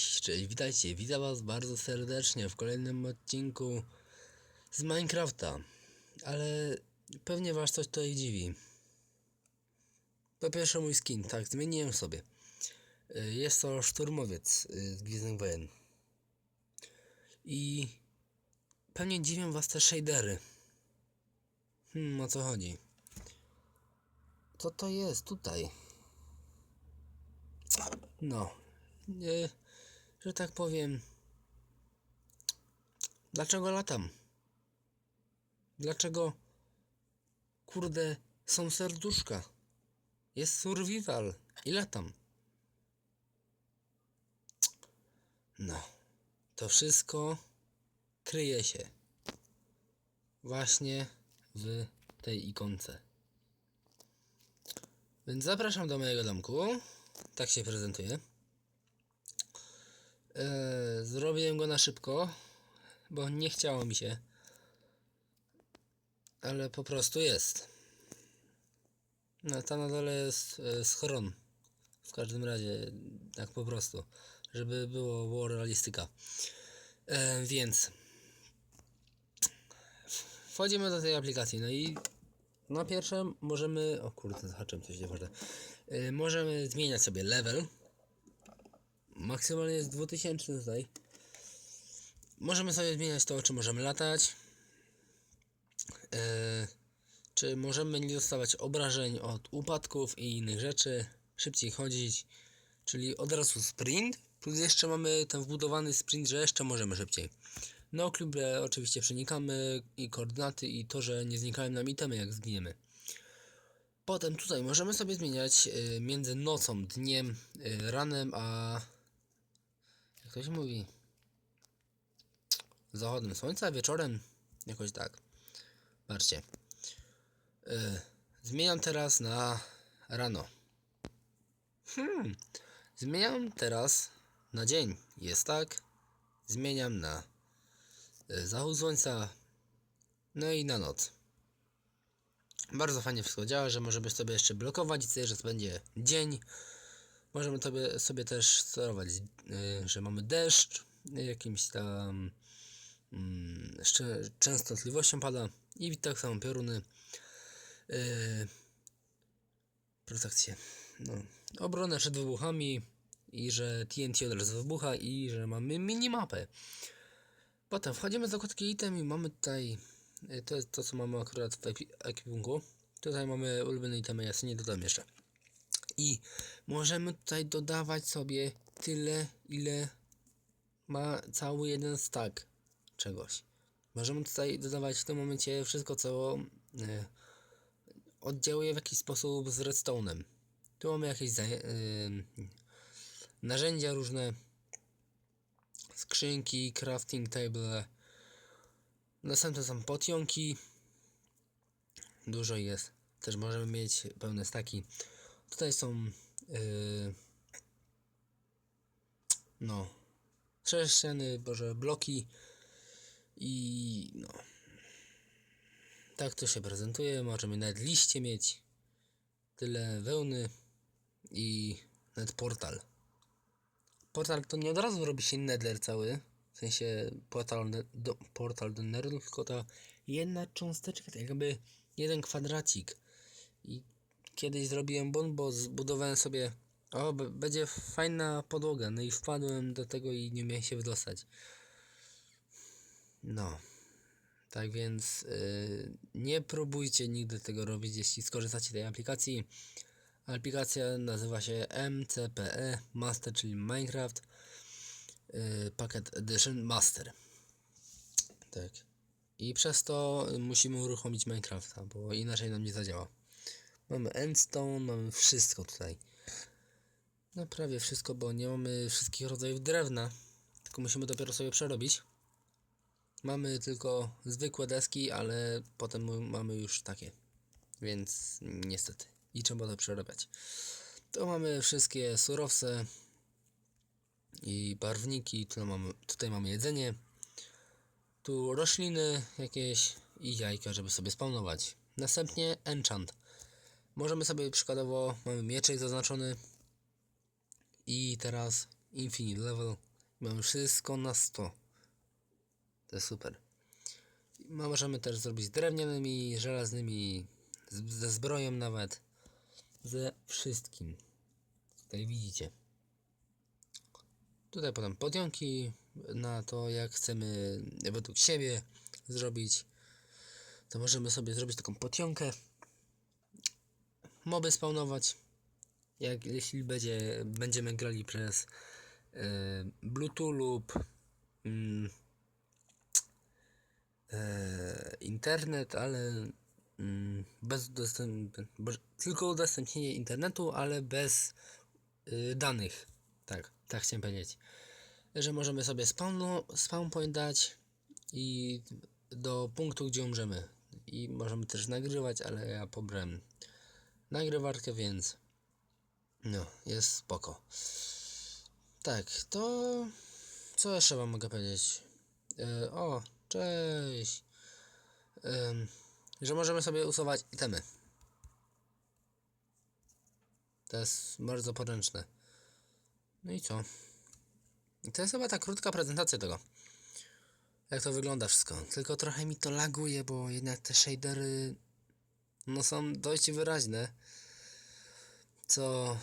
Cześć, cześć, witajcie, witam was bardzo serdecznie w kolejnym odcinku z Minecrafta. Ale pewnie was coś tutaj dziwi. Po pierwsze mój skin, tak, zmieniłem sobie. Y, Jest to szturmowiec y, z Gwiezdnych Wojen. I pewnie dziwią was te shadery. Hmm, o co chodzi? Co to jest tutaj? No, nie, że tak powiem. Dlaczego latam? Dlaczego, kurde, są serduszka? Jest survival i latam. No, to wszystko kryje się właśnie w tej ikonce. Więc zapraszam do mojego domku. Tak się prezentuje. Eee, zrobiłem go na szybko, bo nie chciało mi się. Ale po prostu jest. No, tam na dole jest e, schron. W każdym razie, tak po prostu. Żeby było, było realistyka. E, więc wchodzimy do tej aplikacji. No i na pierwsze możemy. O kurde, zahaczyłem coś nieważne. E, możemy zmieniać sobie level. Maksymalnie jest 2000 tutaj. Możemy sobie zmieniać to, czy możemy latać. E, czy możemy nie dostawać obrażeń od upadków i innych rzeczy. Szybciej chodzić. Czyli od razu sprint. Plus jeszcze mamy ten wbudowany sprint, że jeszcze możemy szybciej. No, klubie oczywiście przenikamy i koordynaty i to, że nie znikają nam itemy jak zginiemy. Potem tutaj możemy sobie zmieniać y, między nocą, dniem, y, ranem, a się mówi? Zachodem słońca, wieczorem, jakoś tak. Patrzcie. Y, zmieniam teraz na rano. Hmm. Zmieniam teraz na dzień. Jest tak. Zmieniam na y, zachód słońca. No i na noc. Bardzo fajnie wszystko działa, że możemy sobie jeszcze blokować, sobie, że to będzie dzień. Możemy sobie, sobie też sterować, y, że mamy deszcz, y, jakimś tam mm, częstotliwością pada i tak samo pioruny. Yy, protekcję. No. Obronę przed wybuchami i że TNT od razu wybucha i że mamy minimapę. Potem wchodzimy do kotki item i mamy tutaj y, to jest to co mamy akurat w ekwipunku. Tutaj mamy ulubione itemy, ja sobie nie dodam jeszcze. I możemy tutaj dodawać sobie tyle, ile ma cały jeden stack czegoś. Możemy tutaj dodawać w tym momencie wszystko, co e, oddziałuje w jakiś sposób z redstone'em. Tu mamy jakieś e, narzędzia różne, skrzynki, crafting table. Następne są potionki. Dużo jest. Też możemy mieć pełne staki. Tutaj są yy, no sześciany, boże bloki i no tak to się prezentuje. Możemy nawet liście mieć. Tyle wełny i nawet portal. Portal to nie od razu robi się nether cały. W sensie portal, do, portal do netheru, tylko ta jedna cząsteczka, tak jakby jeden kwadracik. I kiedyś zrobiłem błąd, bo zbudowałem sobie. O, będzie fajna podłoga. No i wpadłem do tego i nie miałem się wydostać. No. Tak więc yy, nie próbujcie nigdy tego robić, jeśli skorzystacie tej aplikacji. Aplikacja nazywa się MCPE Master, czyli Minecraft yy, Packet Edition Master. Tak. I przez to musimy uruchomić Minecrafta, bo inaczej nam nie zadziała. Mamy endstone, mamy wszystko tutaj. No prawie wszystko, bo nie mamy wszystkich rodzajów drewna. Tylko musimy dopiero sobie przerobić. Mamy tylko zwykłe deski, ale potem mamy już takie. Więc niestety. I trzeba to przerabiać. Tu mamy wszystkie surowce i barwniki. Tu mamy, tutaj mamy jedzenie. Tu rośliny jakieś i jajka, żeby sobie spawnować. Następnie enchant. Możemy sobie przykładowo, mamy mieczek zaznaczony i teraz infinite level Mamy wszystko na 100. To jest super. Możemy też zrobić z drewnianymi, żelaznymi, z, ze zbroją nawet. Ze wszystkim. Tutaj widzicie. Tutaj potem podjąki na to, jak chcemy według siebie zrobić. To możemy sobie zrobić taką potionkę. Moby spawnować. Jak jeśli będzie, będziemy grali przez e, Bluetooth lub mm, e, internet, ale mm, bez dostęp, bo, tylko udostępnienie internetu, ale bez y, danych. Tak, tak chciałem powiedzieć. Że możemy sobie spawn, spawn point dać i do punktu, gdzie umrzemy. I możemy też nagrywać, ale ja pobrałem nagrywarkę, więc no, jest spoko. Tak, to co jeszcze wam mogę powiedzieć? E, o, cześć. Em, że możemy sobie usuwać itemy. To jest bardzo poręczne. No i co? To jest chyba ta krótka prezentacja tego. Jak to wygląda wszystko. Tylko trochę mi to laguje, bo jednak te shadery no są dość wyraźne. Co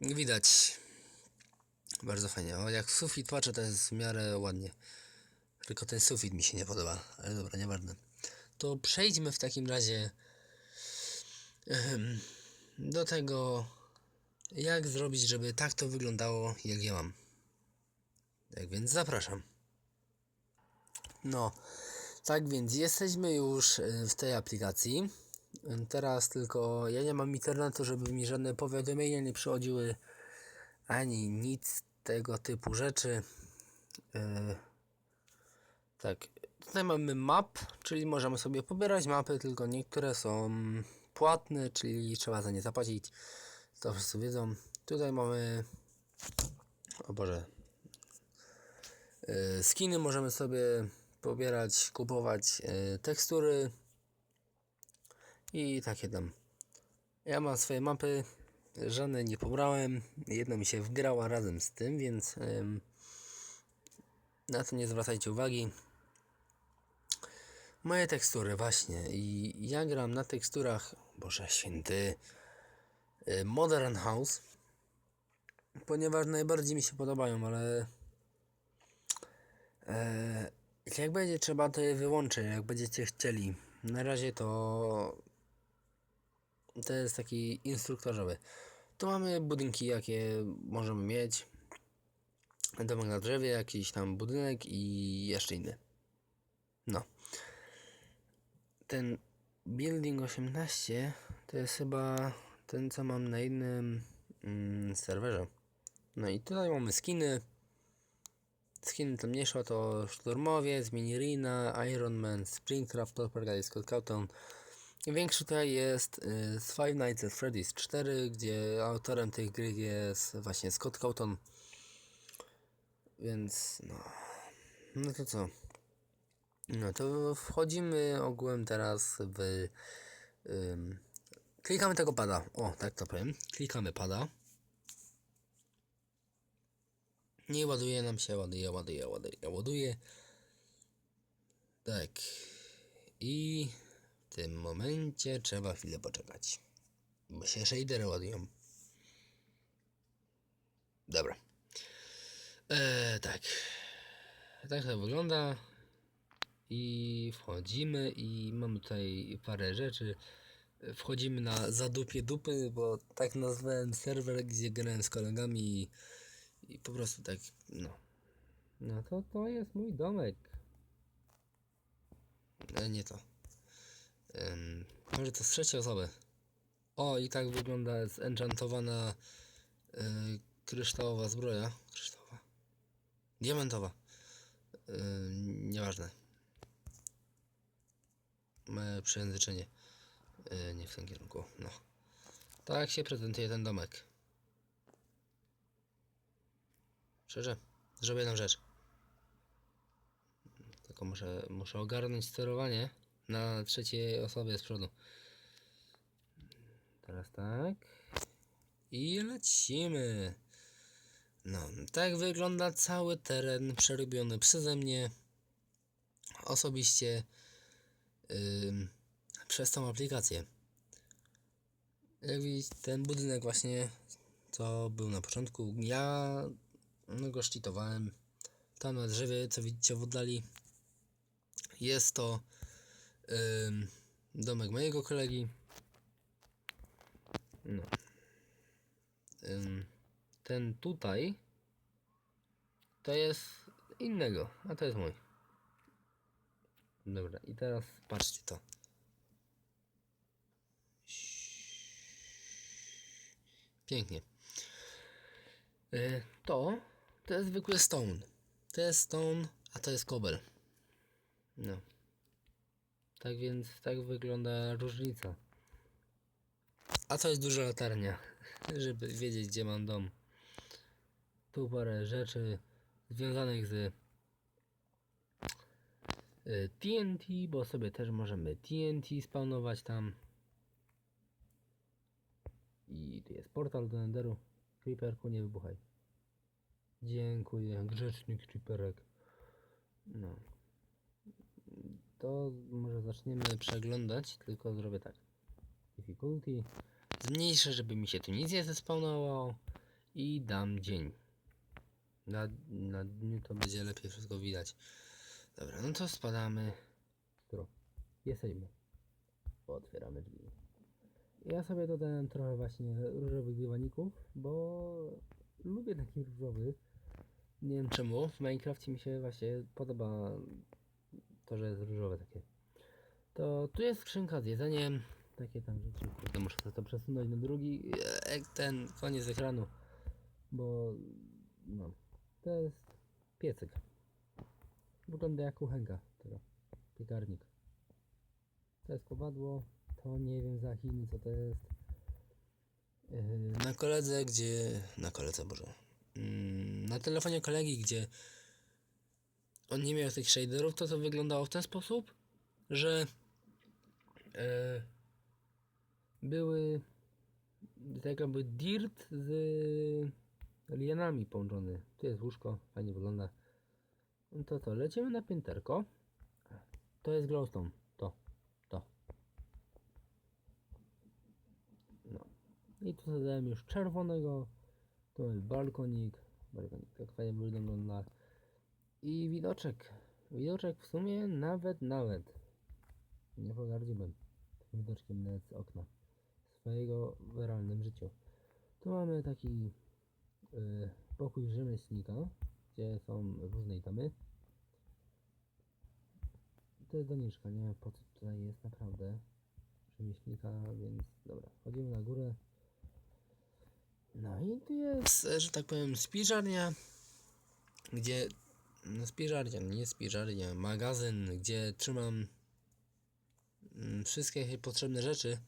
widać. Bardzo fajnie. O, jak sufit patrzę, to jest w miarę ładnie. Tylko ten sufit mi się nie podoba. Ale dobra, nieważne. To przejdźmy w takim razie do tego, jak zrobić, żeby tak to wyglądało, jak ja mam. Tak więc zapraszam. No, tak więc jesteśmy już y, w tej aplikacji. Teraz tylko ja nie mam internetu, żeby mi żadne powiadomienia nie przychodziły, ani nic tego typu rzeczy. Y, Tak, tutaj mamy map, czyli możemy sobie pobierać mapy, tylko niektóre są płatne, czyli trzeba za nie zapłacić. To wszyscy wiedzą. Tutaj mamy. O Boże. Yy, skiny możemy sobie pobierać, kupować yy, tekstury i takie tam. Ja mam swoje mapy, żadne nie pobrałem. Jedna mi się wgrała razem z tym, więc ym, na to nie zwracajcie uwagi. Moje tekstury, właśnie. I ja gram na teksturach, Boże Święty, y, Modern House, ponieważ najbardziej mi się podobają, ale e, jak będzie trzeba, to je wyłączę, jak będziecie chcieli. Na razie to to jest taki instruktorzowy. Tu mamy budynki, jakie możemy mieć. Domek na drzewie, jakiś tam budynek i jeszcze inny. No. Ten Building 18 to jest chyba ten, co mam na innym mm, serwerze. No i tutaj mamy skiny. Skiny to mniejsza to Szturmowiec, Minirina, Iron Man, Springtrap, Topper Scott Cawthon. Większy tutaj jest y, z Five Nights at Freddy's 4, gdzie autorem tej gry jest właśnie Scott Cawthon. Więc no. No to co? No to wchodzimy ogółem teraz w. Ym, klikamy tego pada. O, tak to powiem. Klikamy pada. Nie ładuje nam się, ładuje, ładuje, ładuje, ładuje. Tak. I tym momencie trzeba chwilę poczekać. Bo się shadery ładują. Dobra. Eee, tak. Tak to wygląda. I wchodzimy i mamy tutaj parę rzeczy. Wchodzimy na zadupie dupy, bo tak nazwałem serwer, gdzie grałem z kolegami i, i po prostu tak, no. No to to jest mój domek. E, nie to. Może to z trzeciej osoby. O, i tak wygląda zenchantowana y, kryształowa zbroja. Kryształowa. Diamentowa. Y, nieważne. Moje przejęzyczenie. Y, nie w tym kierunku. No. Tak się prezentuje ten domek. Szczerze, zrobię jedną rzecz. Tylko muszę, muszę ogarnąć sterowanie na trzeciej osobie z przodu. Teraz tak. I lecimy. No, tak wygląda cały teren przerobiony przeze mnie osobiście ym, przez tą aplikację. Jak widzicie, ten budynek właśnie, co był na początku, ja no, go szczytowałem. Tam na drzewie, co widzicie w oddali, jest to domek mojego kolegi. No. Ten tutaj to jest innego, a to jest mój. Dobra, i teraz patrzcie to. Pięknie. Y, To, to jest zwykły stone. To jest stone, a to jest kobel. No. Tak więc, tak wygląda różnica. A to jest duża latarnia, żeby wiedzieć, gdzie mam dom. Tu parę rzeczy związanych z y, TNT, bo sobie też możemy TNT spawnować tam. I tu jest portal do Enderu. Creeperku, nie wybuchaj. Dziękuję, grzeczny creeperek. No. To może zaczniemy przeglądać, tylko zrobię tak. Difficulty. Zmniejszę, żeby mi się tu nic nie zespawnowało. I dam dzień. Na, na dniu to będzie lepiej wszystko widać. Dobra, no to spadamy. Stro. Jesteśmy. Otwieramy drzwi. Ja sobie dodałem trochę właśnie różowych dywaników, bo lubię takich różowych. Nie wiem czemu. W Minecrafcie mi się właśnie podoba to, że jest różowe takie. To tu jest skrzynka z jedzeniem. Takie tam rzeczy. Kurde, muszę to przesunąć na drugi. Ten koniec ekranu. Bo no. To jest piecyk. Wygląda jak kuchenka tego. Piekarnik. To jest kowadło. To nie wiem za Chiny co to jest. Yy, Na koledze, gdzie. Na koledze, Boże. Mm, Na telefonie kolegi, gdzie on nie miał tych shaderów, to to wyglądało w ten sposób, że e, były tak jakby dirt z lianami połączony. Tu jest łóżko, fajnie wygląda. No to co, lecimy na pięterko. To jest glowstone, to, to. No. I tu zadałem już czerwonego. To jest balkonik. Balkonik tak fajnie wygląda. I widoczek. Widoczek w sumie nawet, nawet. Nie pogardziłbym tym widoczkiem nawet z okna. Swojego w realnym życiu. Tu mamy taki y, pokój rzemieślnika, gdzie są różne itemy. To jest doniczka, nie wiem po co tutaj jest naprawdę rzemieślnika, więc dobra, chodzimy na górę. No i tu jest, że tak powiem, spiżarnia, gdzie spiżarnia, nie spiżarnia, magazyn, gdzie trzymam mm, wszystkie potrzebne rzeczy,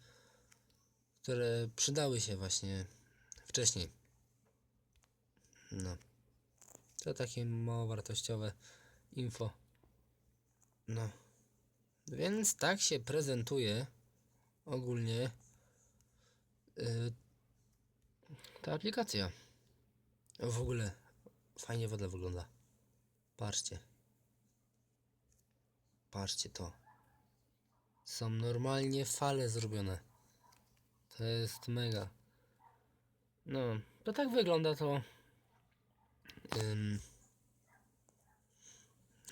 które przydały się właśnie wcześniej. No. To takie mało wartościowe info. No. Więc tak się prezentuje ogólnie y, ta aplikacja. W ogóle fajnie woda wygląda. Patrzcie. Patrzcie to. Są normalnie fale zrobione. To jest mega. No, to tak wygląda to.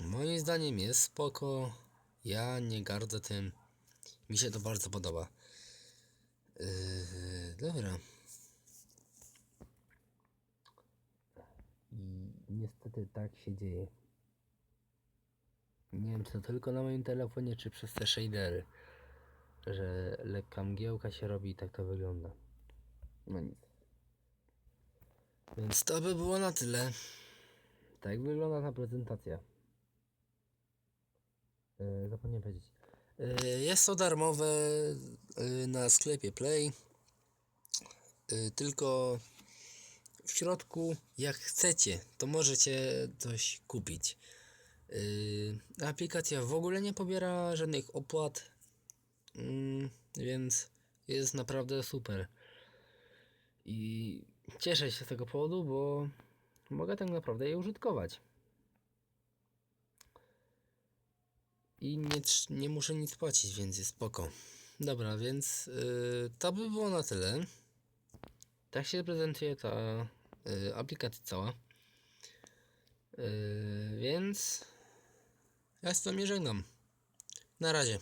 Moim zdaniem jest spoko. Ja nie gardzę tym. Mi się to bardzo podoba. Yy, dobra. I niestety tak się dzieje. Nie wiem, czy to tylko na moim telefonie, czy przez te shadery. Że lekka mgiełka się robi i tak to wygląda. No nic. Więc to by było na tyle. Tak wygląda ta prezentacja. Yy, zapomniałem powiedzieć. Yy, jest to darmowe yy, na sklepie Play. Yy, tylko w środku, jak chcecie, to możecie coś kupić. Yy, aplikacja w ogóle nie pobiera żadnych opłat, mm, więc jest naprawdę super. I cieszę się z tego powodu, bo mogę tak naprawdę je użytkować. I nie, nie muszę nic płacić, więc jest spoko. Dobra, więc yy, to by było na tyle. Tak się prezentuje ta yy, aplikacja cała. Yy, więc ja z wami żegnam. Na razie.